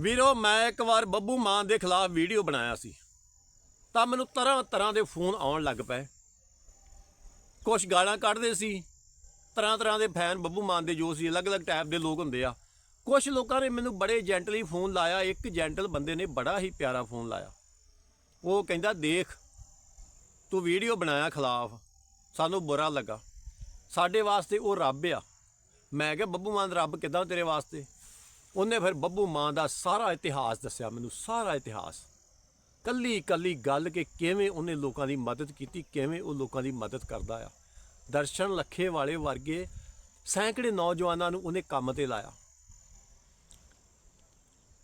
ਵੀਰੋ, ਮੈਂ ਇੱਕ ਵਾਰ ਬੱਬੂ ਮਾਨ ਦੇ ਖਿਲਾਫ ਵੀਡੀਓ ਬਣਾਇਆ ਸੀ। ਤਾਂ ਮੈਨੂੰ ਤਰ੍ਹਾਂ ਤਰ੍ਹਾਂ ਦੇ ਫੋਨ ਆਉਣ ਲੱਗ ਪਏ। ਕੁਝ ਗਾਲਾਂ ਕੱਢਦੇ ਸੀ। ਤਰ੍ਹਾਂ ਤਰ੍ਹਾਂ ਦੇ ਫੈਨ ਬੱਬੂ ਮਾਨ ਦੇ ਜੋ ਸੀ, ਅਲੱਗ-ਅਲੱਗ ਟਾਈਪ ਦੇ ਲੋਕ ਹੁੰਦੇ ਆ। ਕੁਝ ਲੋਕਾਂ ਨੇ ਮੈਨੂੰ ਬੜੇ ਜੈਂਟਲੀ ਫੋਨ ਲਾਇਆ। ਇੱਕ ਜੈਂਟਲ ਬੰਦੇ ਨੇ ਬੜਾ ਹੀ ਪਿਆਰਾ ਫੋਨ ਲਾਇਆ। ਉਹ ਕਹਿੰਦਾ, ਦੇਖ, ਤੂੰ ਵੀਡੀਓ ਬਣਾਇਆ ਖਿਲਾਫ। ਸਾਨੂੰ ਬੁਰਾ ਲੱਗਾ। ਸਾਡੇ ਵਾਸਤੇ ਉਹ ਰੱਬ ਆ। ਮੈਂ ਕਿਹਾ, ਬੱਬੂ ਮਾਨ, ਰੱਬ ਕਿਦਾਂ ਤੇਰੇ ਵਾਸਤੇ? ਉਹਨੇ ਫਿਰ ਬੱਬੂ ਮਾਂ ਦਾ ਸਾਰਾ ਇਤਿਹਾਸ ਦੱਸਿਆ, ਮੈਨੂੰ ਸਾਰਾ ਇਤਿਹਾਸ। ਕੱਲੀ ਕੱਲੀ ਗੱਲ ਕਿ ਕਿਵੇਂ ਉਹਨੇ ਲੋਕਾਂ ਦੀ ਮਦਦ ਕੀਤੀ, ਕਿਵੇਂ ਉਹ ਲੋਕਾਂ ਦੀ ਮਦਦ ਕਰਦਾ ਆ। ਦਰਸ਼ਨ ਲੱਖੇ ਵਾਲੇ ਵਰਗੇ ਸੈਂਕੜੇ ਨੌਜਵਾਨਾਂ ਨੂੰ ਉਹਨੇ ਕੰਮ ਤੇ ਲਾਇਆ।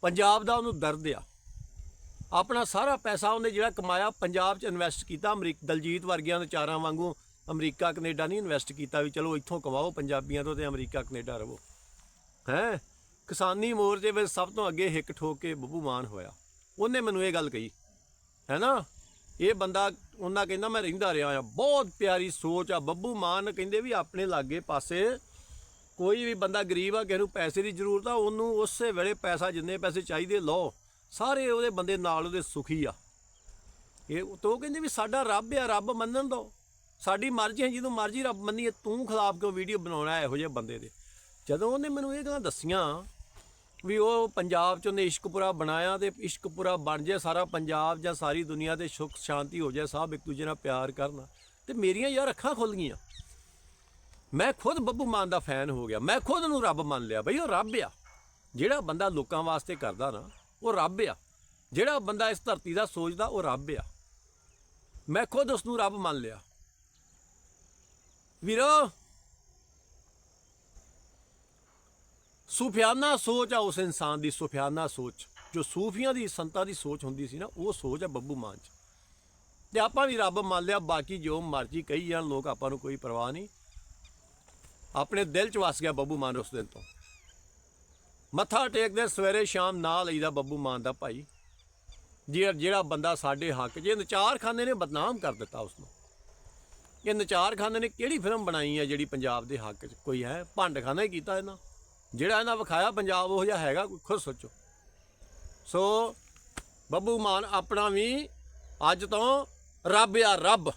ਪੰਜਾਬ ਦਾ ਉਹਨੂੰ ਦਰਦ ਆ। ਆਪਣਾ ਸਾਰਾ ਪੈਸਾ ਉਹਨੇ ਜਿਹੜਾ ਕਮਾਇਆ, ਪੰਜਾਬ 'ਚ ਇਨਵੈਸਟ ਕੀਤਾ, ਅਮਰੀਕ, ਦਲਜੀਤ ਵਰਗਿਆਂ ਦੇ ਚਾਰਾਂ ਵਾਂਗੂ ਅਮਰੀਕਾ ਕੈਨੇਡਾ ਨਹੀਂ ਇਨਵੈਸਟ ਕੀਤਾ ਵੀ ਚਲੋ ਇੱਥੋਂ ਕਮਾਓ ਪੰਜਾਬੀਆਂ ਤੋਂ ਤੇ ਅਮਰੀਕਾ ਕੈਨੇਡਾ ਰਹੋ ਹੈ? ਕਿਸਾਨੀ ਮੋਰਚੇ ਵਿੱਚ ਸਭ ਤੋਂ ਅੱਗੇ ਹਿੱਕ ਠੋਕ ਕੇ ਬੱਬੂ ਮਾਨ ਹੋਇਆ। ਉਹਨੇ ਮੈਨੂੰ ਇਹ ਗੱਲ ਕਹੀ, ਹੈ ਨਾ? ਇਹ ਬੰਦਾ ਉਹਨਾਂ ਕਹਿੰਦਾ, ਮੈਂ ਰਹਿੰਦਾ ਰਿਹਾ ਆ ਬਹੁਤ ਪਿਆਰੀ ਸੋਚ ਆ। ਬੱਬੂ ਮਾਨ ਕਹਿੰਦੇ ਵੀ ਆਪਣੇ ਲਾਗੇ ਪਾਸੇ ਕੋਈ ਵੀ ਬੰਦਾ ਗਰੀਬ ਆ, ਕਿਸੇ ਨੂੰ ਪੈਸੇ ਦੀ ਜ਼ਰੂਰਤ ਆ, ਉਹਨੂੰ ਉਸੇ ਵੇਲੇ ਪੈਸਾ, ਜਿੰਨੇ ਪੈਸੇ ਚਾਹੀਦੇ, ਲਓ। ਸਾਰੇ ਉਹਦੇ ਬੰਦੇ ਨਾਲ ਉਹਦੇ ਸੁਖੀ ਆ। ਇਹ ਤੋ ਕਹਿੰਦੇ ਵੀ ਸਾਡਾ ਰੱਬ ਆ, ਰੱਬ ਮੰਨਣ ਦੋ। ਸਾਡੀ ਮਰਜ਼ੀ ਹੈ ਜਦੋਂ ਮਰਜ਼ੀ ਰੱਬ ਮੰਨੀਏ। ਤੂੰ ਖਿਲਾਫ ਕਿਉਂ ਵੀਡੀਓ ਬਣਾਉਣਾ, ਇਹੋ ਜਿਹੇ ਬੰਦੇ ਦੇ? ਜਦੋਂ ਉਹਨੇ ਮੈਨੂੰ ਇਹ ਗੱਲਾਂ ਦੱਸੀਆਂ ਵੀ ਉਹ ਪੰਜਾਬ ਚ ਉਹਨੇ ਇਸ਼ਕਪੁਰਾ ਬਣਾਇਆ ਤੇ ਇਸ਼ਕਪੁਰਾ ਬਣ ਜਾਏ, ਸਾਰਾ ਪੰਜਾਬ ਜਾਂ ਸਾਰੀ ਦੁਨੀਆ ਤੇ ਸੁੱਖ ਸ਼ਾਂਤੀ ਹੋ ਜਾਏ, ਸਭ ਇੱਕ ਦੂਜੇ ਨਾਲ ਪਿਆਰ ਕਰਨਾ, ਤੇ ਮੇਰੀਆਂ ਯਾਰ ਅੱਖਾਂ ਖੁੱਲ ਗਈਆਂ। ਮੈਂ ਖੁਦ ਬੱਬੂ ਮਾਨ ਦਾ ਫੈਨ ਹੋ ਗਿਆ। ਮੈਂ ਖੁਦ ਨੂੰ ਰੱਬ ਮੰਨ ਲਿਆ ਬਈ, ਉਹ ਰੱਬ ਆ। ਜਿਹੜਾ ਬੰਦਾ ਲੋਕਾਂ ਵਾਸਤੇ ਕਰਦਾ ਨਾ, ਉਹ ਰੱਬ ਆ। ਜਿਹੜਾ ਬੰਦਾ ਇਸ ਧਰਤੀ ਦਾ ਸੋਚਦਾ, ਉਹ ਰੱਬ ਆ। ਮੈਂ ਖੁਦ ਉਸ ਨੂੰ ਰੱਬ ਮੰਨ ਲਿਆ। ਵੀਰੋ ਸੂਫਿਆਨਾ ਸੋਚ ਆ ਉਸ ਇਨਸਾਨ ਦੀ, ਸੂਫਿਆਨਾ ਸੋਚ। ਜੋ ਸੂਫੀਆਂ ਦੀ, ਸੰਤਾਂ ਦੀ ਸੋਚ ਹੁੰਦੀ ਸੀ ਨਾ, ਉਹ ਸੋਚ ਆ ਬੱਬੂ ਮਾਨ ਚ। ਤੇ ਆਪਾਂ ਵੀ ਰੱਬ ਮੰਨ ਲਿਆ, ਬਾਕੀ ਜੋ ਮਰਜ਼ੀ ਕਹੀ ਜਾਣ, ਲੋਕ ਆਪਾਂ ਨੂੰ ਕੋਈ ਪਰਵਾਹ ਨਹੀਂ। ਆਪਣੇ ਦਿਲ ਚ ਵਸ ਗਿਆ ਬੱਬੂ ਮਾਨ ਉਸ ਦਿਨ ਤੋਂ। ਮੱਥਾ ਟੇਕਦੇ ਸਵੇਰੇ ਸ਼ਾਮ ਨਾਲ ਲਈਦਾ ਬੱਬੂ ਮਾਨ ਦਾ ਭਾਈ। ਜੇ, ਜਿਹੜਾ ਬੰਦਾ ਸਾਡੇ ਹੱਕ 'ਚ, ਇਹ ਨਚਾਰਖਾਨੇ ਨੇ ਬਦਨਾਮ ਕਰ ਦਿੱਤਾ ਉਸ ਨੂੰ ਇਹ ਨਚਾਰਖਾਨੇ ਨੇ ਕਿਹੜੀ ਫਿਲਮ ਬਣਾਈ ਹੈ ਜਿਹੜੀ ਪੰਜਾਬ ਦੇ ਹੱਕ 'ਚ? ਕੋਈ ਹੈ? ਭੰਡਖਾਨਾ ਹੀ ਕੀਤਾ ਇਹਨਾਂ। ਜਿਹੜਾ ਇਹਨਾਂ ਵਿਖਾਇਆ ਪੰਜਾਬ ਉਹ ਜਿਹਾ ਹੈਗਾ, ਕੋਈ ਖੁਦ ਸੋਚੋ। ਸੋ ਬੱਬੂ ਮਾਨ ਆਪਣਾ ਵੀ ਅੱਜ ਤੋਂ ਰੱਬ ਆ ਰੱਬ।